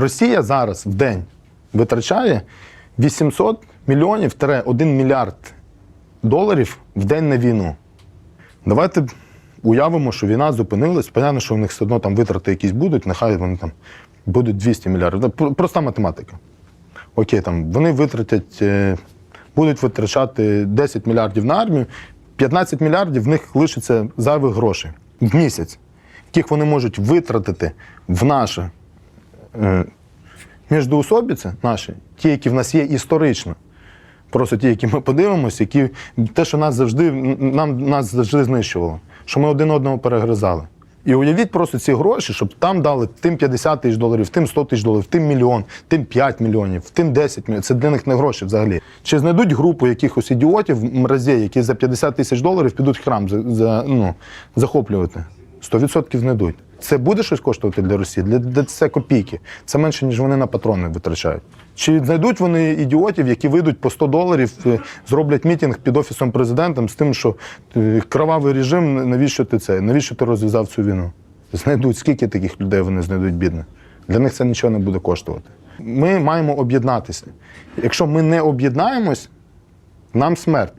Росія зараз в день витрачає 800 мільйонів 1 мільярд доларів в день на війну. Давайте уявимо, що війна зупинилась. Понятно, що в них все одно там витрати якісь будуть, нехай вони там будуть 200 мільярдів. Проста математика. Окей, там вони витратять, е, будуть витрачати 10 мільярдів на армію, 15 мільярдів в них лишиться зайвих грошей в місяць, яких вони можуть витратити в наше міждоусобіці наші, ті, які в нас є історично. Просто ті, які ми подивимося, які те, що нас завжди нам нас завжди знищувало, що ми один одного перегризали. І уявіть просто ці гроші, щоб там дали тим 50 тисяч доларів, тим 100 тисяч доларів, тим мільйон, тим 5 мільйонів, тим 10 мільйонів. Це для них не гроші взагалі. Чи знайдуть групу якихось ідіотів мразей, які за 50 тисяч доларів підуть храм за, за, ну, захоплювати? 100% знайдуть. Це буде щось коштувати для Росії? Для, для це копійки. Це менше, ніж вони на патрони витрачають. Чи знайдуть вони ідіотів, які вийдуть по 100 доларів, е, зроблять мітинг під офісом президента з тим, що е, кровавий режим, навіщо ти це? Навіщо ти розв'язав цю війну? Знайдуть, скільки таких людей вони знайдуть бідних. Для них це нічого не буде коштувати. Ми маємо об'єднатися. Якщо ми не об'єднаємось, нам смерть.